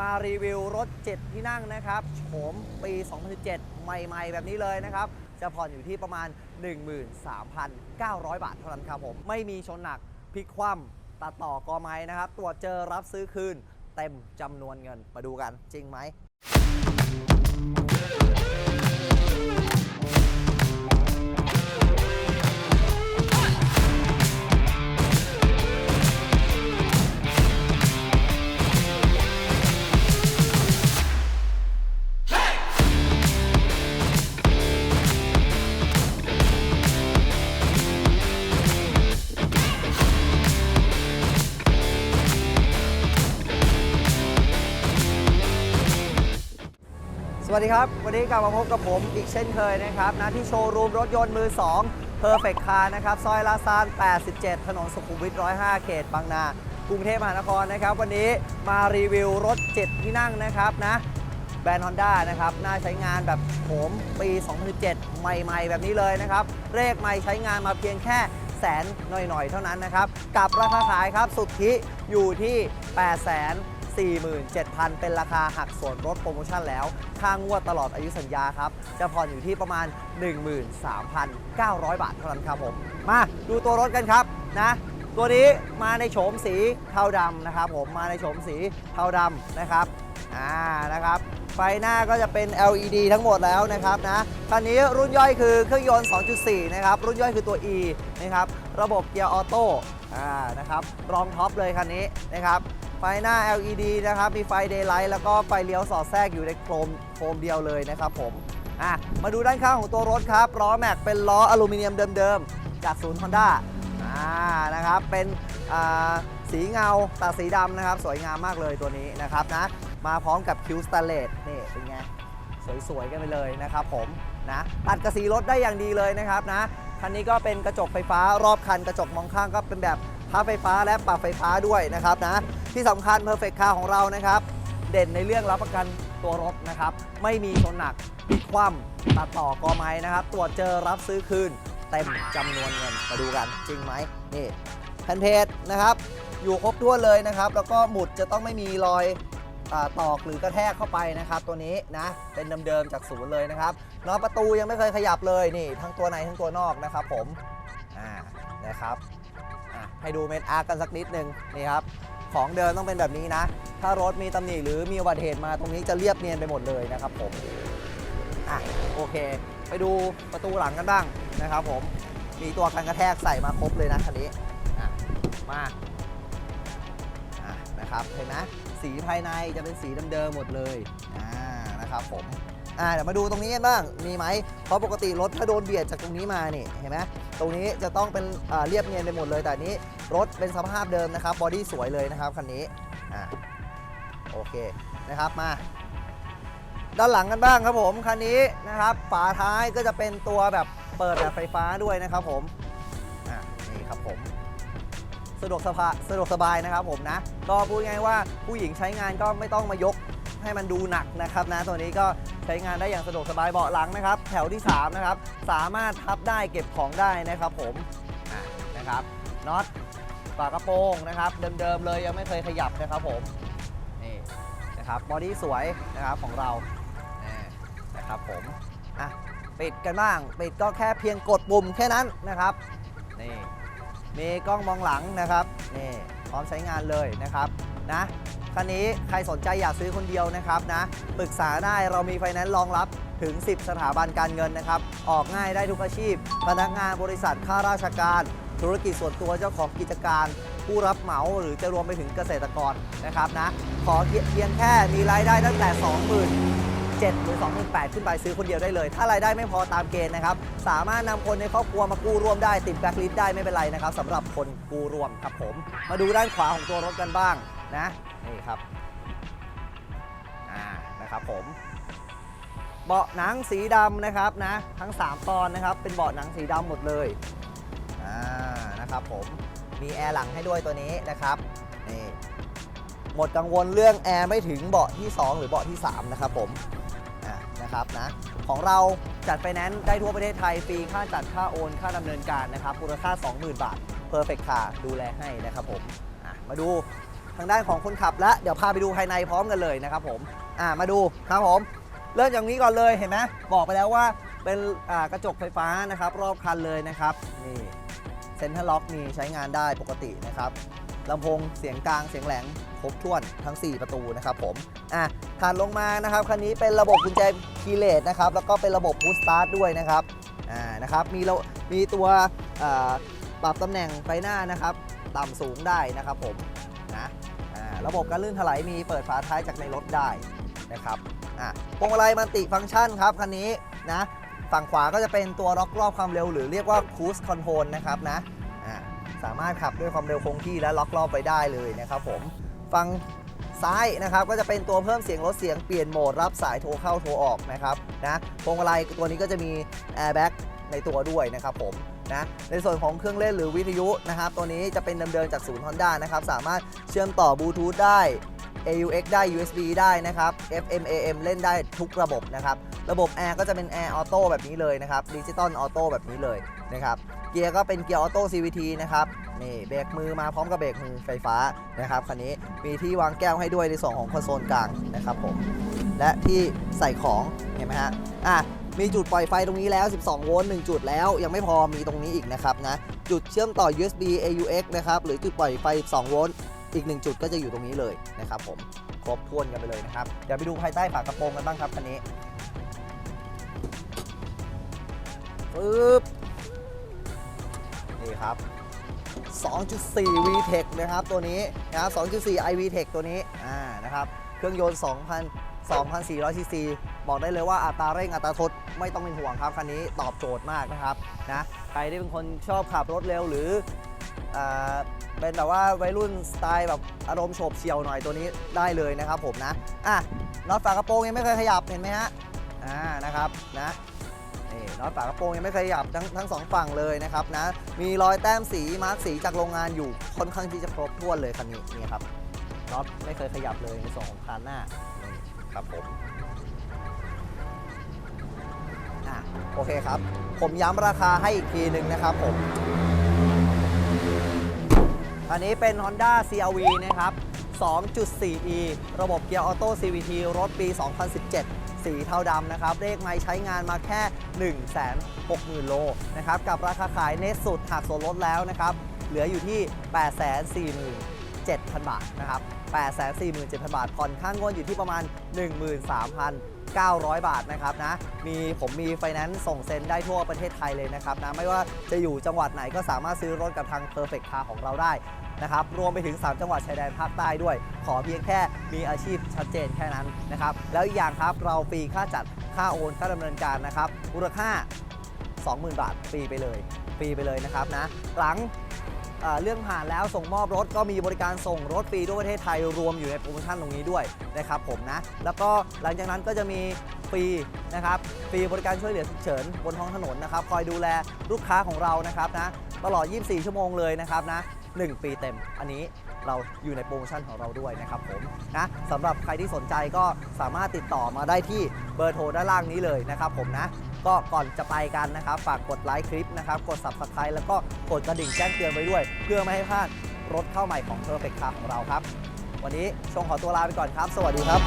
มารีวิวรถ 7 ที่นั่งนะครับโฉมปี 2017 ใหม่ๆ แบบนี้เลยนะครับ จะผ่อนอยู่ที่ประมาณ 13,900 บาทเท่านั้นครับผม ไม่มีชนหนักพลิกคว่ำตัดต่อกอไม้นะครับ ตรวจเจอรับซื้อคืน เต็มจำนวนเงินมาดูกันจริงไหม วัสดีครับ วันนี้กลับมาพบกับผมอีกเช่นเคยนะครับนะที่โชว์รูมรถยนต์มือ 2 Perfect Car นะครับ ซอยลาซาน 87 ถนนสุขุมวิท 105 เขตบางนา กรุงเทพมหานครนะครับ วันนี้มารีวิวรถ 7 ที่นั่งนะครับนะแบรนด์ Honda นะครับ น่าใช้งานแบบโฉมปี 2017 ใหม่ ๆ แบบนี้เลยนะครับ เลขไม่ใช้งานมาเพียงแค่แสนหน่อย ๆ เท่านั้นนะครับ กับราคาขายครับสุทธิอยู่ที่ 8 0 0 0 47,000 เป็นราคาหักส่วนลดโปรโมชั่นแล้ว ค่างวดตลอดอายุสัญญาครับ จะผ่อนอยู่ที่ประมาณ 13,900 บาทเท่านั้นครับผม มาดูตัวรถกันครับนะตัวนี้มาในโฉมสีเทาดำนะครับผมมาในโฉมสีเทาดำนะครับอ่านะครับไฟหน้าก็จะเป็น LED ทั้งหมดแล้วนะครับนะคันนี้รุ่นย่อยคือเครื่องยนต์ 2.4 นะครับ รุ่นย่อยคือตัว E นะครับ ระบบเกียร์ออโต้อ่านะครับ รองท็อปเลยคันนี้นะครับ ไฟหน้า LED นะครับ มีไฟ Daylight แล้วก็ไฟเลี้ยวสอดแทรกอยู่ในโครมโครมเดียวเลยนะครับผมอะมาดูด้านข้างของตัวรถครับล้อแม็กเป็นล้ออลูมิเนียมเดิมๆ จากศูนย์ Honda อ่านะครับเป็นอ่าสีเงาตัดสีดำนะครับ สวยงามมากเลยตัวนี้นะครับนะมาพร้อมกับคิวสแตนเลสนี่เป็นไงสวยๆกันไปเลยนะครับผมนะตัดกระสีรถได้อย่างดีเลยนะครับนะคันนี้ก็เป็นกระจกไฟฟ้ารอบคันกระจกมองข้างก็เป็นแบบ พับไฟฟ้าและปรับไฟฟ้าด้วยนะครับนะที่สำคัญ Perfect Car ของเรานะครับ เด่นในเรื่องรับประกันตัวรถนะครับ ไม่มีชนหนักพลิกคว่ำตัดต่อกอไม้นะครับ ตรวจเจอรับซื้อคืน เต็มจำนวนเงินมาดูกันจริงไหมนี่แผ่นเพจนะครับ อยู่ครบถ้วนเลยนะครับ แล้วก็หมุดจะต้องไม่มีรอยตอกหรือกระแทกเข้าไปนะครับ ตัวนี้นะเป็นเดิมๆจากศูนย์เลยนะครับน็อตประตูยังไม่เคยขยับเลยนี่ ทั้งตัวในทั้งตัวนอกนะครับ ผมอ่านะครับ ให้ดูเม็ดอาร์กันสักนิดนึงนี่ครับของเดิมต้องเป็นแบบนี้นะ ถ้ารถมีตำหนิหรือมีอุบัติเหตุมาตรงนี้จะเรียบเนียนไปหมดเลยนะครับผมอะโอเค ไปดูประตูหลังกันบ้างนะครับผมมีตัวกันกระแทกใส่มาครบเลยนะคันนี้อะมาอะนะครับเห็นไหมสีภายในจะเป็นสีเดิมๆหมดเลยอ่านะครับผม อ่าเดี๋ยวมาดูตรงนี้กันบ้างมีไหมเพราะปกติรถถ้าโดนเบียดจากตรงนี้มานี่เห็นไหมตรงนี้จะต้องเป็นอ่าเรียบเนียนไปหมดเลยแต่นี้รถเป็นสภาพเดิมนะครับบอดี้สวยเลยนะครับคันนี้อ่าโอเคนะครับมา ด้านหลังกันบ้างครับผมคันนี้นะครับฝาท้ายก็จะเป็นตัวแบบเปิดแบบไฟฟ้าด้วยนะครับผมอ่านี่ครับผมสะดวกสบายสะดวกสบายนะครับผมนะ ก็พูดง่ายว่าผู้หญิงใช้งานก็ไม่ต้องมายกให้มันดูหนักนะครับนะตัวนี้ก็ ใช้งานได้อย่างสะดวกสบายเบาะหลังนะครับ แถวที่3นะครับสามารถพับได้เก็บของได้นะครับผมนะครับน็อตฝากระโปรงนะครับเดิมๆเลยยังไม่เคยขยับนะครับผมนี่นะครับบอดี้สวยนะครับของเรานี่นะครับผมอะปิดกันบ้างปิดก็แค่เพียงกดปุ่มแค่นั้นนะครับนี่มีกล้องมองหลังนะครับนี่พร้อมใช้งานเลยนะครับ นะคันนี้ใครสนใจอยากซื้อคนเดียวนะครับนะปรึกษาได้เรามีไฟแนนซ์รองรับถึง 10 สถาบันการเงินนะครับ ออกง่ายได้ทุกอาชีพ พนักงานบริษัทข้าราชการ ธุรกิจส่วนตัวเจ้าของกิจการ ผู้รับเหมาหรือจะรวมไปถึงเกษตรกรนะครับนะขอเพียงแค่มีรายได้ตั้งแต่20,000หรือ 28,000 ขึ้นไปซื้อคนเดียวได้เลย ถ้ารายได้ไม่พอตามเกณฑ์นะครับ สามารถนำคนในครอบครัวมากู้ร่วมได้ติดแบล็คลิสต์ได้ไม่เป็นไรนะครับสำหรับคนกู้ร่วมครับผม มาดูด้านขวาของตัวรถกันบ้าง นะนี่ครับอ่านะครับผมเบาะหนังสีดำนะครับนะทั้ง 3 ตอนนะครับ เป็นเบาะหนังสีดำหมดเลยอ่านะครับผมมีแอร์หลังให้ด้วยตัวนี้นะครับนี่หมดกังวลเรื่องแอร์ไม่ถึงเบาะที่ 2 หรือเบาะที่ 3 นะครับผมนะครับนะของเราจัดไฟแนนซ์ได้ทั่วประเทศไทยฟรีค่าจัดค่าโอนค่าดำเนินการนะครับมูลค่า 20,000 บาท Perfect Car ดูแลให้นะครับผมมาดู ทางด้านของคนขับและเดี๋ยวพาไปดูภายในพร้อมกันเลยนะครับผมอ่ามาดูครับผมเริ่มจากนี้ก่อนเลยเห็นไหมบอกไปแล้วว่าเป็นอ่ากระจกไฟฟ้านะครับรอบคันเลยนะครับนี่เซ็นทรัลล็อกมีใช้งานได้ปกตินะครับลำโพงเสียงกลางเสียงแหลงครบถ้วนทั้ง 4 ประตูนะครับผมอะถัดลงมานะครับคันนี้เป็นระบบกุญแจคีเลสนะครับแล้วก็เป็นระบบพุชสตาร์ทด้วยนะครับอ่านะครับมีเรามีตัวปรับตำแหน่งไฟหน้านะครับ ต่ำสูงได้นะครับผม ระบบการลื่นถลายมีเปิดฝาท้ายจากในรถได้นะครับอะพวงมาลัยมันติฟังก์ชันครับคันนี้นะฝั่งขวาก็จะเป็นตัวล็อกรอบความเร็ว หรือเรียกว่า cruise control นะครับนะอ่าสามารถขับด้วยความเร็วคงที่และล็อกรอบไปได้เลยนะครับผมฝั่งซ้ายนะครับก็จะเป็นตัวเพิ่มเสียงลดเสียงเปลี่ยนโหมดรับสายโทรเข้าโทรออกนะครับนะพวงมาลัยตัวนี้ก็จะมี airbag ในตัวด้วยนะครับผมนะในส่วนของเครื่องเล่นหรือวิทยุนะครับตัวนี้จะเป็นเดิมๆจากศูนย์ Honda นะครับสามารถเชื่อมต่อบลูทูธได้ AUX ได้ USB ได้นะครับ FM AM เล่นได้ทุกระบบนะครับ ระบบแอร์ก็จะเป็นแอร์ออโต้แบบนี้เลยนะครับดิจิตอลออโต้แบบนี้เลยนะครับ เกียร์ก็เป็นเกียร์ออโต้ CVT นะครับ นี่เบรกมือมาพร้อมกับเบรกมือไฟฟ้านะครับคันนี้มีที่วางแก้วให้ด้วยในส่วนของคอนโซลกลางนะครับผม และที่ใส่ของเห็นไหมฮะ อะ มีจุดปล่อยไฟตรงนี้แล้ว 12 โวลต์ 1 จุดแล้ว ยังไม่พอมีตรงนี้อีกนะครับนะ จุดเชื่อมต่อ USB AUX นะครับ หรือจุดปล่อยไฟ2โวลต์ อีก 1 จุดก็จะอยู่ตรงนี้เลยนะครับผม ครบถ้วนกันไปเลยนะครับ เดี๋ยวไปดูภายใต้ฝากระโปรงกันบ้างครับคันนี้ปึ๊บ นี่ครับ 2.4 VTEC นะครับตัวนี้นะครับ 2.4 i VTEC ตัวนี้ อ่า นะครับ เครื่องยนต์ 2,000 2,400 ซีซี บอกได้เลยว่าอัตราเร่งอัตราทดไม่ต้องเป็นห่วงครับคันนี้ตอบโจทย์มากนะครับนะใครที่เป็นคนชอบขับรถเร็วหรืออเป็นแบบว่าวัยรุ่นสไตล์แบบอารมณ์โฉบเฉี่ยวหน่อยตัวนี้ได้เลยนะครับผมนะอะน็อตฝากระโปรงยังไม่เคยขยับเห็นไหมฮะอ่านะครับนะนี่น็อตฝากระโปรงยังไม่เคยขยับทั้งทั้งสองฝั่งเลยนะครับนะมีรอยแต้มสีมาร์กสีจากโรงงานอยู่ค่อนข้างที่จะครบถ้วนเลยคันนี้นี่ครับน็อตไม่เคยขยับเลยในส่วนของคานหน้า ครับผมอะโอเคครับ ผมย้ำราคาให้อีกทีหนึ่งนะครับผม อันนี้เป็น Honda CRV นะครับ 2.4e ระบบเกียร์ออโต้ CVT รถปี 2017 สีเทาดำนะครับ เลขไม่ใช้งานมาแค่ 160,000 โลนะครับ กับราคาขายเนสสุดหักส่วนลดแล้วนะครับ เหลืออยู่ที่ 840,000 7,000 บาทนะครับ847,000 บาท ผ่อนข้างงวดอยู่ที่ประมาณ 13,900 บาทนะครับนะ มีผมมีไฟแนนซ์ส่งเซ็นได้ทั่วประเทศไทยเลยนะครับนะ ไม่ว่าจะอยู่จังหวัดไหนก็สามารถซื้อรถกับทาง Perfect Car ของเราได้นะครับ รวมไปถึง 3 จังหวัดชายแดนภาคใต้ด้วย ขอเพียงแค่มีอาชีพชัดเจนแค่นั้นนะครับ แล้วอีกอย่างครับเราฟรีค่าจัด ค่าโอน ค่าดำเนินการนะครับ มูลค่า 20,000 บาทฟรีไปเลย ฟรีไปเลยนะครับนะ หลัง เรื่องผ่านแล้วส่งมอบรถก็มีบริการส่งรถฟรีทั่วประเทศไทยรวมอยู่ในโปรโมชั่นตรงนี้ด้วยนะครับผมนะ แล้วก็หลังจากนั้นก็จะมีฟรีนะครับฟรีบริการช่วยเหลือฉุกเฉินบนท้องถนนนะครับ คอยดูแลลูกค้าของเรานะครับนะตลอด 24 ชั่วโมงเลยนะครับนะ 1 ปีเต็ม อันนี้เราอยู่ในโปรโมชั่นของเราด้วยนะครับผมนะสำหรับใครที่สนใจก็สามารถติดต่อมาได้ที่เบอร์โทรด้านล่างนี้เลยนะครับผมนะก็ก่อนจะไปกันนะครับ ฝากกดไลค์คลิปนะครับ กด subscribe แล้วก็กดกระดิ่งแจ้งเตือนไปด้วย เพื่อไม่ให้พลาดรถเข้าใหม่ของ Perfect Car ของเราครับ วันนี้ชงขอตัวลาไปก่อนครับ สวัสดีครับ